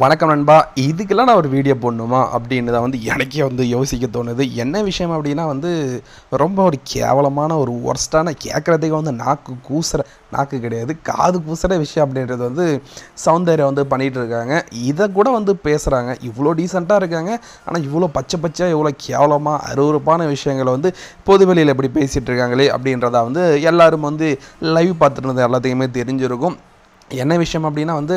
வணக்கம் நண்பா. இதுக்கெல்லாம் நான் ஒரு வீடியோ போடணுமா அப்படின்னு தான் வந்து எனக்கே வந்து யோசிக்க தோணுது. என்ன விஷயம் அப்படின்னா வந்து ரொம்ப ஒரு கேவலமான ஒரு ஒர்ஸ்டான கேட்குறதுக்கு வந்து நாக்கு கூசுற நாக்கு கிடையாது காது கூசுற விஷயம் அப்படின்றது வந்து சௌந்தர்யா வந்து பண்ணிகிட்டு இருக்காங்க. இதை கூட வந்து பேசுகிறாங்க இவ்வளோ டீசெண்டாக இருக்காங்க. ஆனால் இவ்வளோ பச்சை பச்சையாக இவ்வளோ கேவலமாக அருவறுப்பான விஷயங்களை வந்து பொதுவெளியில் எப்படி பேசிகிட்டு இருக்காங்களே அப்படின்றத வந்து எல்லோரும் வந்து லைவ் பார்த்துட்டு இருந்த எல்லாத்தையுமே தெரிஞ்சிருக்கும். என்ன விஷயம் அப்படின்னா வந்து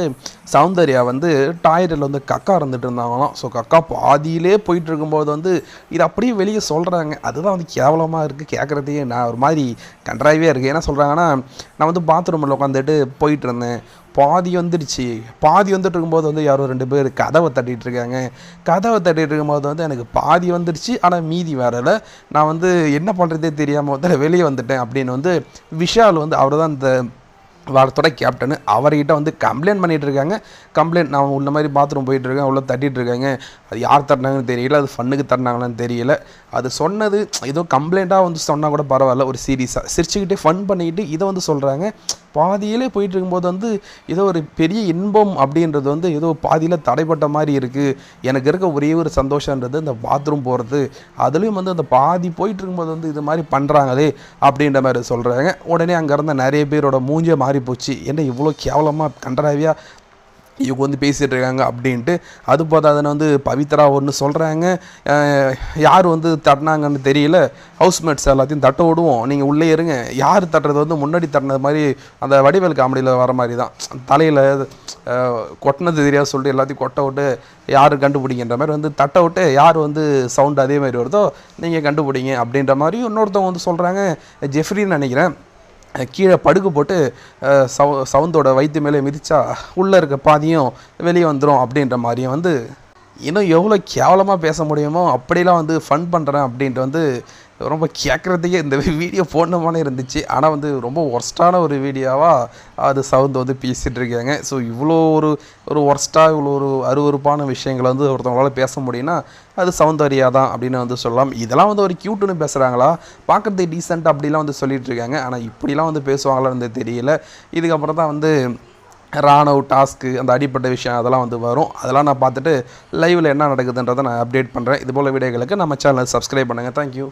சௌந்தர்யா வந்து டாய்லெட்டில் வந்து கக்கா இருந்துட்டு இருந்தாங்களாம். ஸோ கக்கா பாதியிலே போயிட்டு இருக்கும்போது வந்து இது அப்படியே வெளியே சொல்கிறாங்க அதுதான் வந்து கேவலமாக இருக்குது கேட்குறதையே நான் ஒரு மாதிரி கன்றாவே இருக்குது என்ன சொல்கிறாங்கன்னா நான் வந்து பாத்ரூமில் உட்காந்துட்டு போயிட்டு இருந்தேன் பாதி வந்துடுச்சு. பாதி வந்துட்டு இருக்கும்போது வந்து யாரோ ரெண்டு பேர் கதவை தட்டிட்டு இருக்காங்க கதவை தட்டிட்டு இருக்கும்போது வந்து எனக்கு பாதி வந்துடுச்சு. ஆனால் மீதி வரல. நான் வந்து என்ன பண்ணுறதே தெரியாமல் வந்து வெளியே வந்துட்டேன் அப்படின்னு வந்து விஷால் வந்து அவர் தான் இந்த வாரத்தோட கேப்டனு அவர்கிட்ட வந்து கம்ப்ளைண்ட் பண்ணிகிட்டு இருக்காங்க கம்ப்ளைண்ட் நான் உள்ள மாதிரி பாத்ரூம் போயிட்டு இருக்கேன் உள்ள தட்டிட்டு இருக்காங்க அது யார் தட்டினாங்கன்னு தெரியல அது ஃபன்னுக்கு தட்டினாங்களான்னு தெரியல. அது சொன்னது ஏதோ கம்ப்ளைண்ட்டாக வந்து சொன்னால் கூட பரவாயில்ல ஒரு சீரியஸாக சிரிச்சுக்கிட்டே ஃபன் பண்ணிக்கிட்டு இதை வந்து சொல்கிறாங்க பாதியிலே போயிட்டு இருக்கும்போது வந்து ஏதோ ஒரு பெரிய இன்பம் அப்படின்றது வந்து ஏதோ பாதியில் தடைப்பட்ட மாதிரி இருக்குது எனக்கு இருக்க ஒரே ஒரு சந்தோஷன்றது இந்த பாத்ரூம் போகிறது அதுலேயும் வந்து அந்த பாதி போயிட்டு இருக்கும்போது வந்து இது மாதிரி பண்ணுறாங்களே அப்படின்ற மாதிரி சொல்கிறாங்க உடனே அங்கே இருந்த நிறைய பேரோட மூஞ்சே மாறி போச்சு என்ன இவ்வளோ கேவலமாக கண்டராவியாக இவங்க வந்து பேசிகிட்டு இருக்காங்க அப்படின்ட்டு. அது போதாதுன்னு வந்து பவித்ரா ஒன்று சொல்கிறாங்க யார் வந்து தட்டினாங்கன்னு தெரியல. ஹவுஸ்மேட்ஸ் எல்லாத்தையும் தட்ட விடுவோம். நீங்கள் உள்ளே இருங்க. யார் தட்டுறது வந்து முன்னாடி தட்டினது மாதிரி அந்த வடிவேல் காமெடியில் வர மாதிரி தான். தலையில் கொட்டினது தெரியாது சொல்லிட்டு எல்லாத்தையும் கொட்ட விட்டு யார் கண்டுபிடிங்கன்ற மாதிரி வந்து தட்ட விட்டு யார் வந்து சவுண்ட் அதே மாதிரி வருதோ நீங்கள் கண்டுபிடிங்க அப்படின்ற மாதிரி இன்னொருத்தவங்க வந்து சொல்கிறாங்க ஜெஃப்ரின்னு நினைக்கிறேன். கீழே படுக்கு போட்டு சவு சவுந்தோட வயிற்று மேலே மிதித்தா உள்ளே இருக்க பாதியும் வெளியே வந்துடும் அப்படின்ற மாதிரியும் வந்து இன்னும் எவ்வளோ கேவலமாக பேச முடியுமோ அப்படிலாம் வந்து ஃபன் பண்ணுறேன் அப்படின்ட்டு வந்து ரொம்ப கேட்குறதுக்கே இந்த வீடியோ போடணுமானே இருந்துச்சு. ஆனால் வந்து ரொம்ப ஒர்ஸ்டான ஒரு வீடியோவாக அது சவுந்து வந்து பேசிகிட்டு இருக்காங்க. ஸோ இவ்வளோ ஒரு ஒரு ஒர்ஸ்ட்டாக இவ்வளோ ஒரு அருவருப்பான விஷயங்களை வந்து ஒருத்தவங்களால் பேச முடியும்னா அது சௌந்தர்யா தான் அப்படின்னு வந்து சொல்லலாம். இதெல்லாம் வந்து ஒரு க்யூட்டுன்னு பேசுகிறாங்களா பார்க்குறது டீசெண்ட் அப்படிலாம் வந்து சொல்லிட்டு இருக்காங்க. ஆனால் இப்படிலாம் வந்து பேசுவாங்களான்னு தெரியல. இதுக்கப்புறம் தான் வந்து ராணுவ டாஸ்க்கு அந்த அடிப்பட்ட விஷயம் அதெல்லாம் வந்து வரும். அதெல்லாம் நான் பார்த்துட்டு லைவில் என்ன நடக்குதுன்றதை நான் அப்டேட் பண்ணுறேன் இது போல் வீடியோகளுக்கு நம்ம சேனலை சப்ஸ்கிரைப் பண்ணுங்கள் தேங்க்யூ